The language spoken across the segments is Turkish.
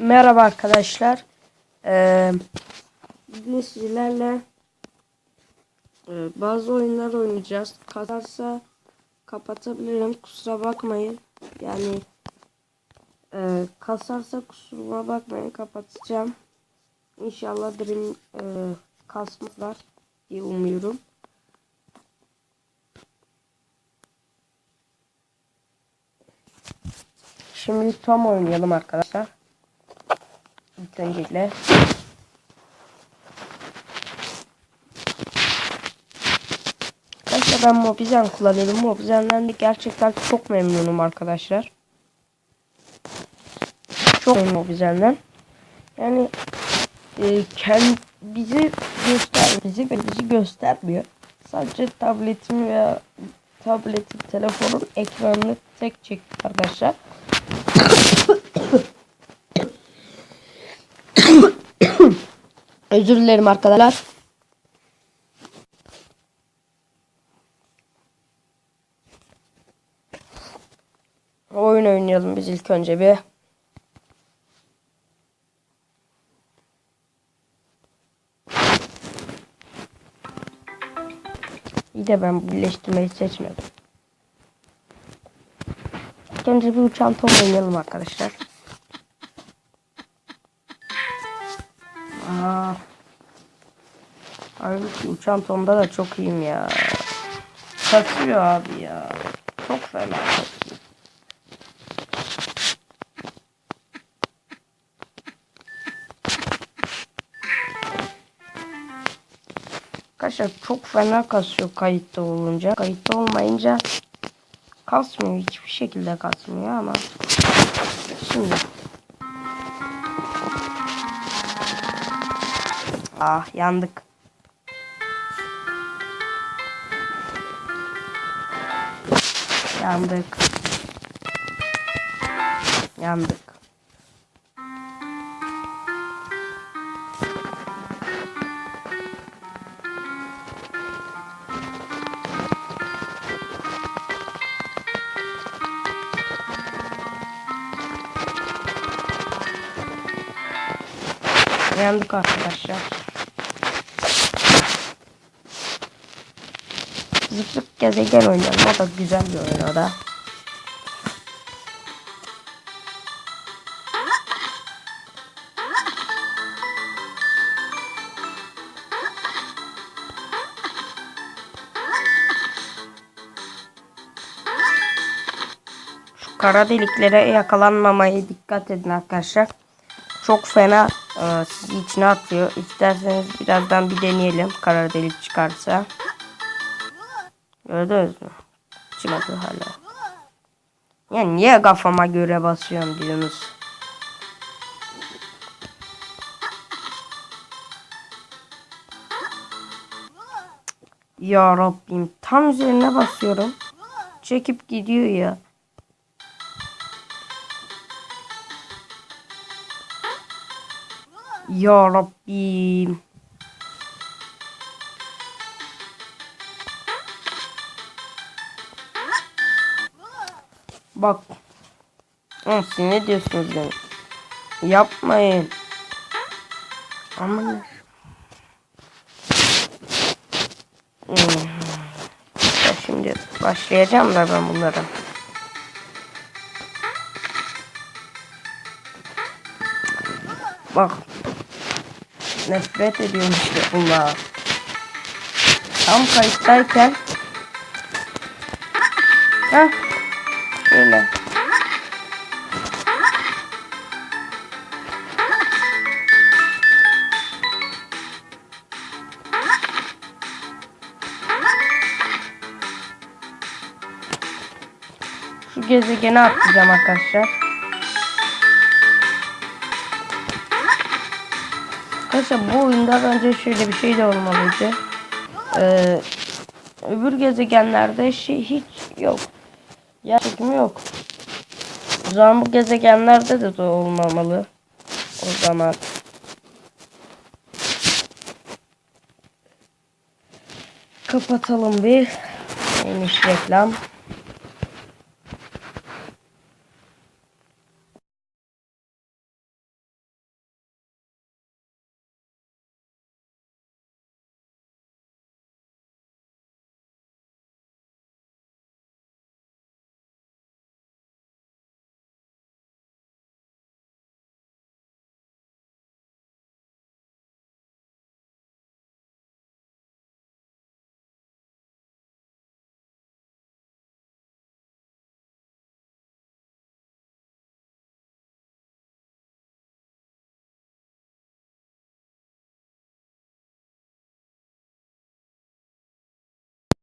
Merhaba arkadaşlar. Ee, sizlerle e, bazı oyunlar oynayacağız. Kasarsa kapatabilirim. Kusura bakmayın. Yani e, kasarsa kusuruma bakmayın. Kapatacağım. İnşallah Dream e, kasmazlar diye umuyorum. Şimdi Tom oynayalım arkadaşlar. Öncelikle Arkadaşlar ben Mobizen kullanıyorum. Mobizen'den de gerçekten çok memnunum arkadaşlar. Çok memnunum Mobizen'den. Yani e, kendi bizi göster bizi bizi göstermiyor. Sadece tabletim veya tabletim telefonun ekranını tek çekti arkadaşlar. Özür dilerim arkadaşlar. Oyun oynayalım biz ilk önce bir. İyi de ben birleştirmeyi seçmedim. İlk önce bir uçan top oynayalım arkadaşlar. Aa. Halbuki uçan tonda da çok iyiyim ya. Kasıyor abi ya. Çok fena kasıyor. Arkadaşlar çok fena kasıyor kayıtta olunca. Kayıtta olmayınca kasmıyor. Hiçbir şekilde kasmıyor ama şimdi Ah yandık. Yandık. Yandık. Yandık arkadaşlar. Zıp zıp gezegen oynayalım. O da güzel bir oyun o da. Şu kara deliklere yakalanmamaya dikkat edin arkadaşlar. Çok fena e, sizi içine atıyor. İsterseniz birazdan bir deneyelim. Kara delik çıkarsa. Gördünüz mü? Çıkmadı hala. Ya niye kafama göre basıyorum diyorsunuz? Ya Rabbim tam üzerine basıyorum. Çekip gidiyor ya. Ya Rabbim. Bak. Hı, siz ne diyorsunuz yani? Yapmayın. Aman. Hmm. Şimdi başlayacağım da ben bunlara. Bak. Nefret ediyorum işte bunlar. Tam kayıttayken. Heh. Şöyle. Şu gezegene atlayacağım arkadaşlar. Arkadaşlar bu oyunda bence şöyle bir şey de olmalıydı. Ee, öbür gezegenlerde şey hiç yok. Yer çekimi yok. O zaman bu gezegenlerde de, olmamalı. O zaman. Kapatalım bir. Neymiş reklam.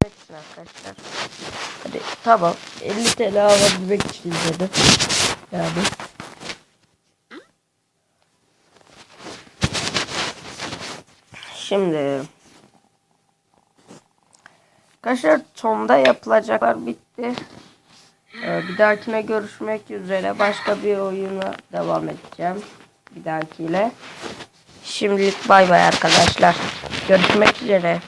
İzlemek için arkadaşlar. Hadi tamam. 50 TL alabilmek için izledim. Yani. Şimdi Arkadaşlar sonda yapılacaklar bitti. Ee, bir dahakine görüşmek üzere. Başka bir oyuna devam edeceğim. Bir dahakiyle. Şimdilik bay bay arkadaşlar. Görüşmek üzere.